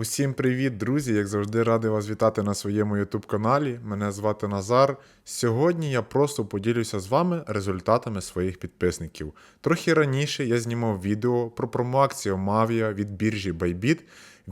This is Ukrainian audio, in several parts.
Усім привіт, друзі! Як завжди, радий вас вітати на своєму YouTube каналі. Мене звати Назар. Сьогодні я просто поділюся з вами результатами своїх підписників. Трохи раніше я знімав відео про промоакцію Mavia від біржі Bybit.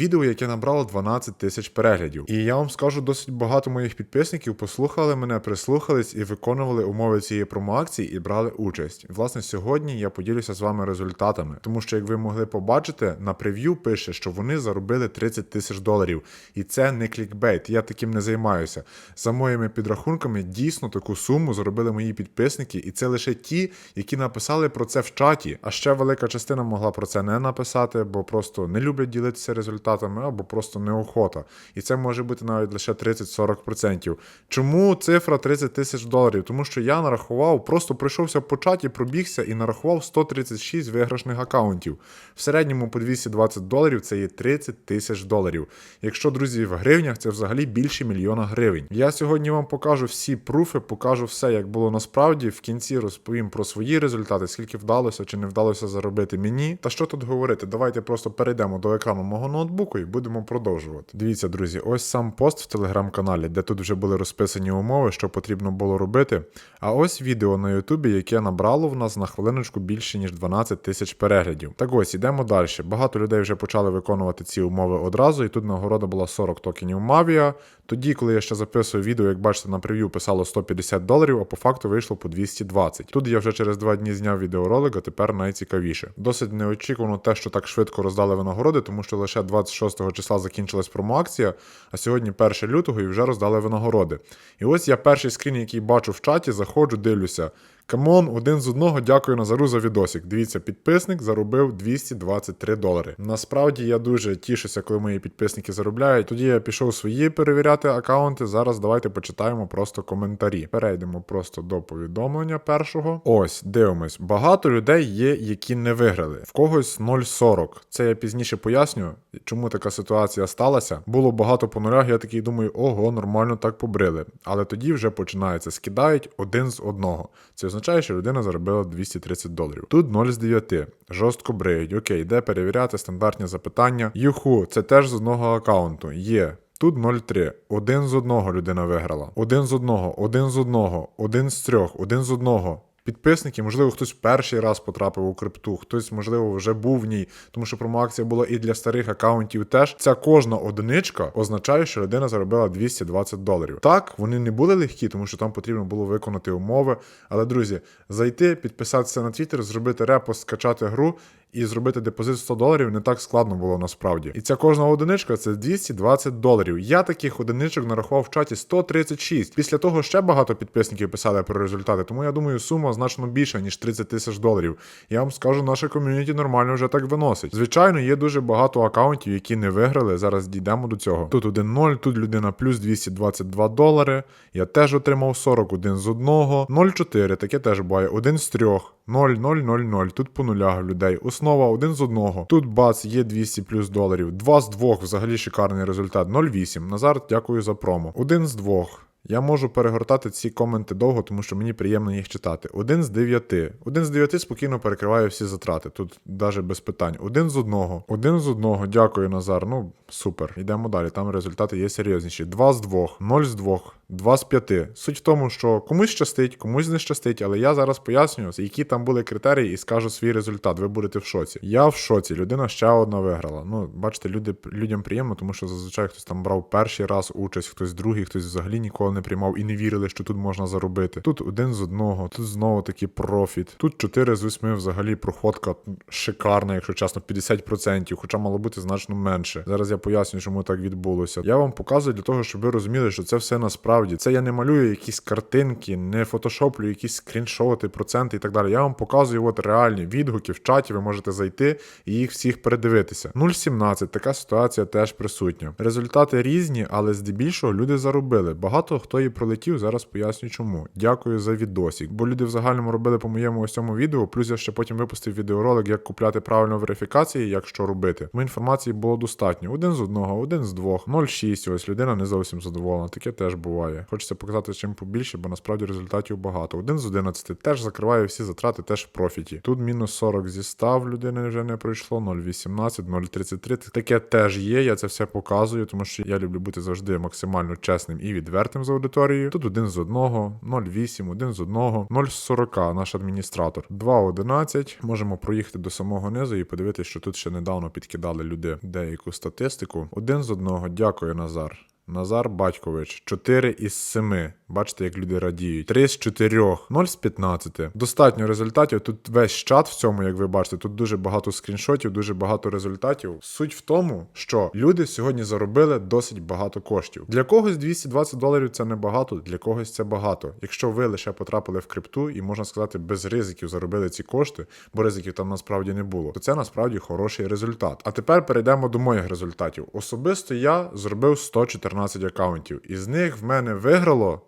Відео, яке набрало 12 тисяч переглядів. І я вам скажу, досить багато моїх підписників послухали мене, прислухались і виконували умови цієї промоакції і брали участь. Власне, сьогодні я поділюся з вами результатами, тому що, як ви могли побачити, на прев'ю пише, що вони заробили 30 тисяч доларів. І це не клікбейт, я таким не займаюся. За моїми підрахунками, дійсно таку суму заробили мої підписники, і це лише ті, які написали про це в чаті. А ще велика частина могла про це не написати, бо просто не люблять ділитися результатами або просто неохота. І це може бути навіть лише 30-40%. Чому цифра 30 тисяч доларів? Тому що я нарахував, просто пройшовся по чаті, пробігся і нарахував 136 виграшних акаунтів. В середньому по 220 доларів це є 30 тисяч доларів. Якщо, друзі, в гривнях це взагалі більше мільйона гривень. Я сьогодні вам покажу всі пруфи, покажу все, як було насправді. В кінці розповім про свої результати, скільки вдалося чи не вдалося заробити мені. Та що тут говорити? Давайте просто перейдемо до екрану мого ноутбуку і будемо продовжувати. Дивіться, друзі, ось сам пост в телеграм-каналі, де тут вже були розписані умови, що потрібно було робити. А ось відео на Ютубі, яке набрало в нас на хвилиночку більше ніж 12 тисяч переглядів. Так ось ідемо далі. Багато людей вже почали виконувати ці умови одразу, і тут нагорода була 40 токенів Mavia. Тоді, коли я ще записую відео, як бачите, на прев'ю писало 150 доларів, а по факту вийшло по 220. Тут я вже через два дні зняв відеоролик, а тепер найцікавіше. Досить неочікувано те, що так швидко роздали винагороди, тому що лише 26 числа закінчилась промоакція, а сьогодні 1 лютого і вже роздали винагороди. І ось я перший скрін, який бачу в чаті, заходжу, дивлюся. Камон, один з одного, дякую Назару за відосик. Дивіться, підписник заробив 223 долари. Насправді я дуже тішуся, коли мої підписники заробляють. Тоді я пішов свої перевіряти акаунти. Зараз давайте почитаємо просто коментарі. Перейдемо просто до повідомлення першого. Ось, дивимось. Багато людей є, які не виграли. В когось 0,40. Це я пізніше поясню, чому така ситуація сталася. Було багато по нулях, я такий думаю, ого, нормально так побрили. Але тоді вже починається. Скидають один з одного. Це означає, що людина заробила 230 доларів. Тут 0 з 9. Жорстко бриють. Окей, де перевіряти стандартні запитання. Юху, це теж з одного аккаунту. Є. Тут 0,3. Один з одного людина виграла. Один з одного, один з одного, один з трьох, один з одного. Підписники, можливо, хтось перший раз потрапив у крипту, хтось, можливо, вже був в ній, тому що промоакція була і для старих акаунтів теж. Ця кожна одиничка означає, що людина заробила 220 доларів. Так, вони не були легкі, тому що там потрібно було виконати умови. Але, друзі, зайти, підписатися на Твіттер, зробити репост, скачати гру і зробити депозит 100 доларів не так складно було насправді. І ця кожна одиничка це 220 доларів. Я таких одиничок нарахував в чаті 136. Після того ще багато підписників писали про результати, тому я думаю, сума значно більша, ніж 30 тисяч доларів. Я вам скажу, наше ком'юніті нормально вже так виносить. Звичайно, є дуже багато акаунтів, які не виграли. Зараз дійдемо до цього. Тут 1-0, тут людина плюс 222 долари. Я теж отримав 41 з одного, 0,4, таке теж буває, один з трьох. 0, 0, 0, 0. Тут по нулях людей. Основа один з одного. Тут бац, є 200 плюс доларів. Два з двох, взагалі шикарний результат. 0,8. Назар, дякую за промо. Один з двох. Я можу перегортати ці коменти довго, тому що мені приємно їх читати. Один з дев'яти. Один з дев'яти спокійно перекриває всі затрати. Тут навіть без питань. Один з одного. Один з одного. Дякую, Назар. Ну, супер. Йдемо далі. Там результати є серйозніші. Два з двох, ноль з двох. Два з п'яти. Суть в тому, що комусь щастить, комусь не щастить, але я зараз поясню, які там були критерії, і скажу свій результат. Ви будете в шоці. Я в шоці. Людина ще одна виграла. Ну, бачите, люди, людям приємно, тому що зазвичай хтось там брав перший раз участь, хтось другий, хтось взагалі ніколи не приймав і не вірили, що тут можна заробити. Тут один з одного, тут знову таки профіт. Тут 4 з 8 взагалі проходка шикарна, якщо чесно, 50%, хоча мало бути значно менше. Зараз я поясню, чому так відбулося. Я вам показую для того, щоб ви розуміли, що це все насправді. Це я не малюю якісь картинки, не фотошоплю якісь скріншоти, проценти і так далі. Я вам показую от реальні відгуки в чаті. Ви можете зайти і їх всіх передивитися. 0,17, така ситуація теж присутня. Результати різні, але здебільшого люди заробили. Багато хто її пролетів, зараз поясню чому. Дякую за відосик. Бо люди в загальному робили по моєму ось цьому відео. Плюс я ще потім випустив відеоролик, як купляти правильно верифікації, як що робити. Тому інформації було достатньо. Один з одного, один з двох, 0,6. Ось людина не зовсім задоволена. Таке теж буває. Хочеться показати чим побільше, бо насправді результатів багато. Один з 11 теж закриває всі затрати, теж в профіті. Тут мінус 40 зі 100 в людини вже не пройшло, 0,18, 0,33. Таке теж є. Я це все показую, тому що я люблю бути завжди максимально чесним і відвертим з аудиторією. Тут один з одного, 0,8, один з одного, 0,40 наш адміністратор. 2,11. Можемо проїхати до самого низу і подивитися, що тут ще недавно підкидали люди деяку статистику. Один з одного. Дякую, Назар. Назар Батькович, 4 із 7. Бачите, як люди радіють. 3 з 4, 0 з 15. Достатньо результатів. Тут весь чат в цьому, як ви бачите, тут дуже багато скріншотів, дуже багато результатів. Суть в тому, що люди сьогодні заробили досить багато коштів. Для когось 220 доларів це не багато, для когось це багато. Якщо ви лише потрапили в крипту і можна сказати, без ризиків заробили ці кошти, бо ризиків там насправді не було, то це насправді хороший результат. А тепер перейдемо до моїх результатів. Особисто я зробив 114 акаунтів, із них в мене виграло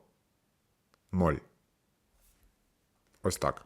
0. Ось так.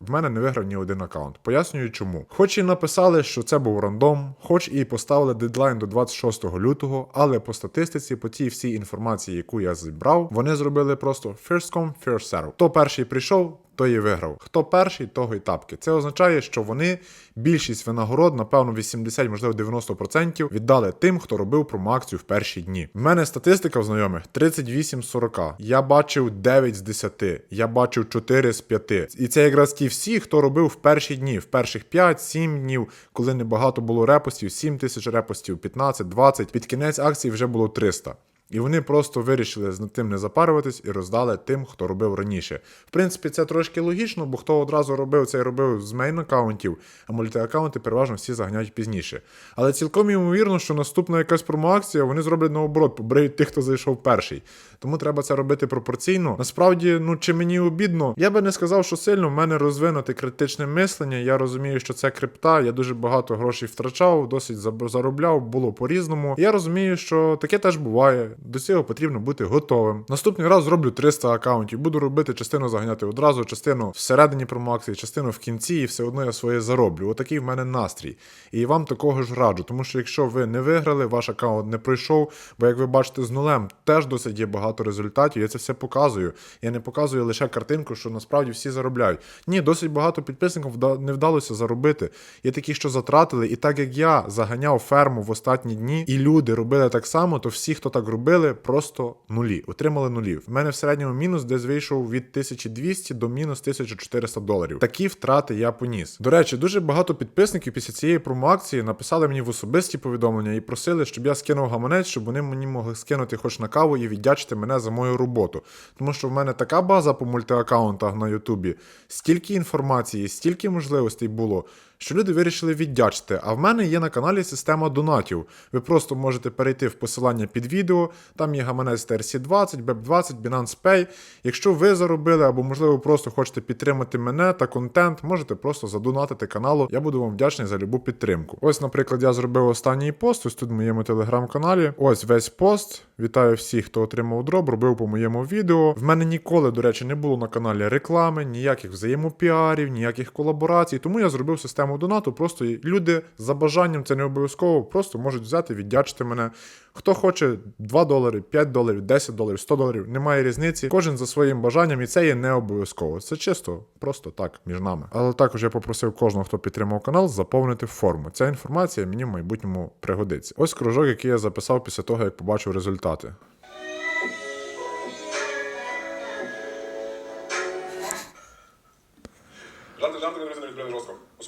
В мене не виграв ні один аккаунт. Пояснюю чому. Хоч і написали, що це був рандом, хоч і поставили дедлайн до 26 лютого, але по статистиці, по тій всій інформації, яку я зібрав, вони зробили просто first come, first serve. Хто перший прийшов, той і виграв. Хто перший, того й тапки. Це означає, що вони більшість винагород, напевно, 80, можливо, 90% віддали тим, хто робив промоакцію в перші дні. В мене статистика в знайомих 38 з 40. Я бачив 9 з 10, я бачив 4 з 5. І це якраз ті всі, хто робив в перші дні, в перших 5-7 днів, коли небагато було репостів, 7 тисяч репостів, 15, 20. Під кінець акції вже було 300. І вони просто вирішили з тим не запарюватись і роздали тим, хто робив раніше. В принципі, це трошки логічно, бо хто одразу робив це і робив з мейн аккаунтів, а мультиаккаунти переважно всі заганяють пізніше. Але цілком ймовірно, що наступна якась промоакція вони зроблять наоборот, побриють тих, хто зайшов перший. Тому треба це робити пропорційно. Насправді, ну чи мені обідно, я би не сказав, що сильно в мене розвинуте критичне мислення. Я розумію, що це крипта. Я дуже багато грошей втрачав, досить заробляв, було по-різному. Я розумію, що таке теж буває. До цього потрібно бути готовим. Наступний раз зроблю 300 акаунтів. Буду робити частину заганяти одразу, частину всередині промоакції, частину в кінці, і все одно я своє зароблю. Отакий в мене настрій. І вам такого ж раджу, тому що якщо ви не виграли, ваш аккаунт не пройшов, бо як ви бачите з нулем, теж досить є багато результатів. Я це все показую. Я не показую лише картинку, що насправді всі заробляють. Ні, досить багато підписників не вдалося заробити. Є такі, що затратили, і так як я заганяв ферму в останні дні, і люди робили так само, то всі, хто так робили, просто нулі, отримали нулі. В мене в середньому мінус десь вийшов від 1200 до мінус 1400 доларів. Такі втрати я поніс. До речі, дуже багато підписників після цієї промоакції написали мені в особисті повідомлення і просили, щоб я скинув гаманець, щоб вони мені могли скинути хоч на каву і віддячити мене за мою роботу. Тому що в мене така база по мультиаккаунтах на Ютубі, стільки інформації, стільки можливостей було. Що люди вирішили віддячити. А в мене є на каналі система донатів. Ви просто можете перейти в посилання під відео, там є гаманець TRC20, BEP20, Binance Pay. Якщо ви заробили або, можливо, просто хочете підтримати мене та контент, можете просто задонатити каналу. Я буду вам вдячний за любу підтримку. Ось, наприклад, я зробив останній пост, ось тут в моєму телеграм-каналі. Ось весь пост. Вітаю всіх, хто отримав дроб, робив по моєму відео. В мене ніколи, до речі, не було на каналі реклами, ніяких взаємопіарів, ніяких колаборацій. Тому я зробив систему донату. Просто люди за бажанням це не обов'язково, просто можуть взяти, віддячити мене. Хто хоче 2 долари, 5 доларів, 10 доларів, 100 доларів, немає різниці. Кожен за своїм бажанням, і це є не обов'язково. Це чисто, просто так, між нами. Але також я попросив кожного, хто підтримав канал, заповнити форму. Ця інформація мені в майбутньому пригодиться. Ось кружок, який я записав після того, як побачив результати.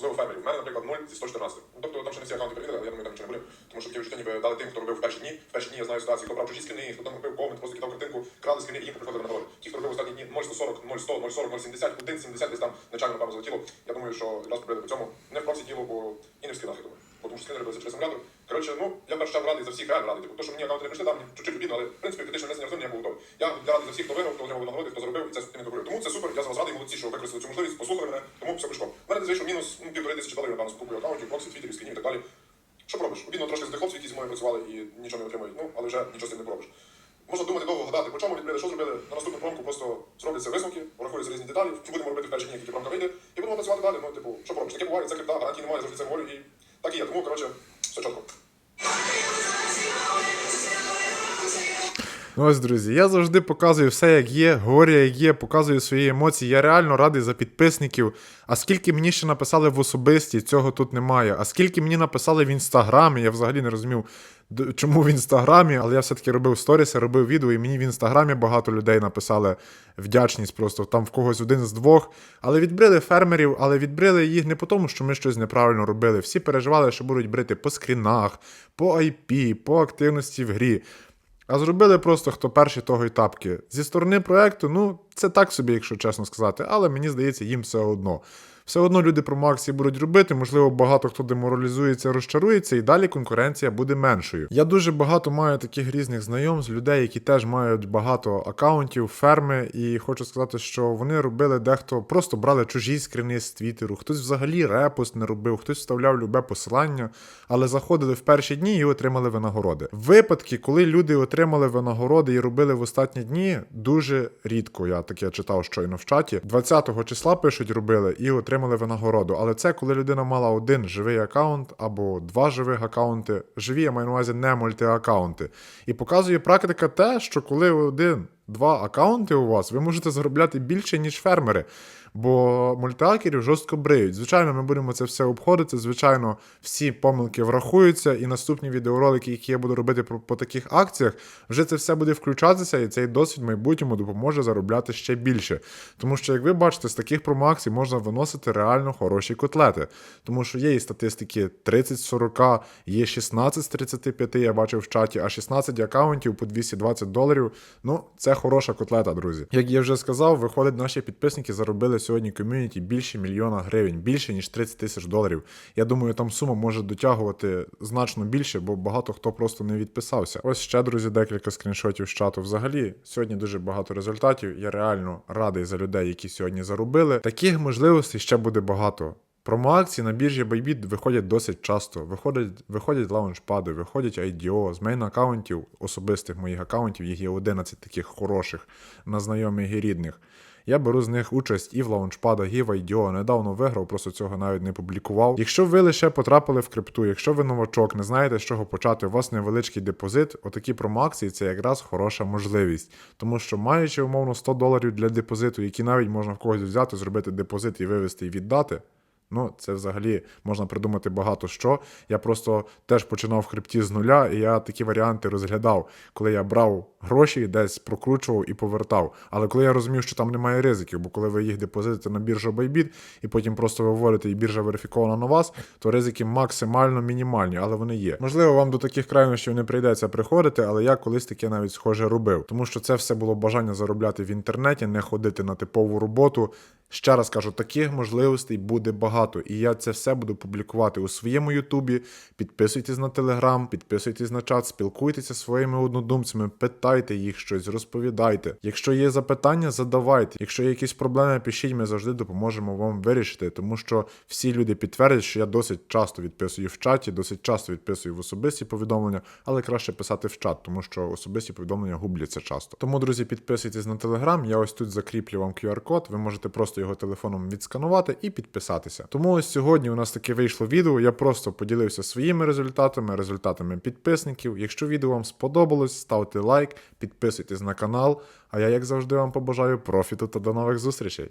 Особливо фермерів. У мене, наприклад, 0 зі 114. Ну, тобто там ще не всі аккаунти перевірили, але я думаю, там нічого не буде. Тому що таке відчуття ніби дали тим, хто робив в перші дні. В перші дні я знаю ситуацію, хто брав чужі скини, хто там робив комент, просто кидав картинку, крали скини і їм приходили на нагороди. Ті, хто робив останні дні 0,140, 0,100, 0,40, 0,70, 1,70 десь там начально, напевно, залетіло. Я думаю, що раз побили по цьому не в проксі діло, бо і не в скинах, я думаю. Тому що скини робилися через симулятор. Коротше, ну, я перш радий за всіх, реально радий. Типу, то, що мені аккаунти не прийшли, там чуть-чуть обідно, але в принципі критичне мислення розуміння я був готовий. Я радий за всіх, хто виграв, хто отримав нагороди, хто заробив, і це ось, друзі, я завжди показую все, як є, говорю, як є, показую свої емоції. Я реально радий за підписників. А скільки мені ще написали в особисті, цього тут немає. А скільки мені написали в інстаграмі, я взагалі не розумів, чому в інстаграмі, але я все-таки робив сторіси, робив відео, і мені в інстаграмі багато людей написали вдячність просто там в когось один з двох. Але відбрили фермерів, але відбрили їх не по тому, що ми щось неправильно робили. Всі переживали, що будуть брити по скрінах, по IP, по активності в грі. А зробили просто хто перший того й тапки. Зі сторони проекту, ну, це так собі, якщо чесно сказати, але мені здається, їм все одно. Все одно люди промоакції будуть робити, можливо, багато хто деморалізується, розчарується, і далі конкуренція буде меншою. Я дуже багато маю таких різних знайомств, людей, які теж мають багато акаунтів, ферми, і хочу сказати, що вони робили дехто просто брали чужі скрини з твіттеру, хтось взагалі репост не робив, хтось вставляв любе посилання, але заходили в перші дні і отримали винагороди. Випадки, коли люди отримали винагороди і робили в останні дні, дуже рідко. Я таке читав щойно в чаті. 20-го числа пишуть, робили і отримали винагороду. Але це коли людина мала один живий аккаунт або два живих аккаунти. Живі, я маю на увазі не мультиаккаунти. І показує практика те, що коли один. Два аккаунти у вас, ви можете заробляти більше, ніж фермери, бо мультиакерів жорстко бриють. Звичайно, ми будемо це все обходити. Звичайно, всі помилки врахуються, і наступні відеоролики, які я буду робити по, таких акціях, вже це все буде включатися, і цей досвід в майбутньому допоможе заробляти ще більше. Тому що, як ви бачите, з таких промоакцій можна виносити реально хороші котлети. Тому що є і статистики 30-40, є 16 з 35, я бачив в чаті, а 16 аккаунтів по 220 доларів. Ну, це хороша котлета, друзі. Як я вже сказав, виходить, наші підписники заробили сьогодні ком'юніті більше мільйона гривень, більше ніж 30 тисяч доларів. Я думаю, там сума може дотягувати значно більше, бо багато хто просто не відписався. Ось ще, друзі, декілька скріншотів з чату. Взагалі, сьогодні дуже багато результатів. Я реально радий за людей, які сьогодні заробили. Таких можливостей ще буде багато. Промоакції на біржі Bybit виходять досить часто. Виходять, виходять лаунчпади, виходять IDO з мейн аккаунтів, особистих моїх аккаунтів, їх є 11 таких хороших на знайомих і рідних. Я беру з них участь і в лаунчпадах, і в IDO. Недавно виграв, просто цього навіть не публікував. Якщо ви лише потрапили в крипту, якщо ви новачок, не знаєте, з чого почати, у вас невеличкий депозит, отакі промоакції це якраз хороша можливість. Тому що маючи умовно 100 доларів для депозиту, які навіть можна в когось взяти, зробити депозит і вивести і віддати. Ну, це взагалі можна придумати багато що. Я просто теж починав в хребті з нуля, і я такі варіанти розглядав, коли я брав гроші, десь прокручував і повертав. Але коли я розумів, що там немає ризиків, бо коли ви їх депозитите на біржу Bybit і потім просто виводите, і біржа верифікована на вас, то ризики максимально мінімальні, але вони є. Можливо, вам до таких крайнощів не прийдеться приходити, але я колись таке навіть схоже робив, тому що це все було бажання заробляти в інтернеті, не ходити на типову роботу. Ще раз кажу, таких можливостей буде багато, і я це все буду публікувати у своєму Ютубі. Підписуйтесь на телеграм, підписуйтесь на чат, спілкуйтеся зі своїми однодумцями, питайте їх щось, розповідайте. Якщо є запитання, задавайте. Якщо є якісь проблеми, пишіть, ми завжди допоможемо вам вирішити, тому що всі люди підтвердять, що я досить часто відписую в чаті, досить часто відписую в особисті повідомлення, але краще писати в чат, тому що особисті повідомлення губляться часто. Тому, друзі, підписуйтесь на телеграм. Я ось тут закріплю вам QR-код. Ви можете просто його телефоном відсканувати і підписатися. Тому ось сьогодні у нас таке вийшло відео. Я просто поділився своїми результатами, результатами підписників. Якщо відео вам сподобалось, ставте підписуйтесь на канал. А я, як завжди, вам побажаю профіту та до нових зустрічей.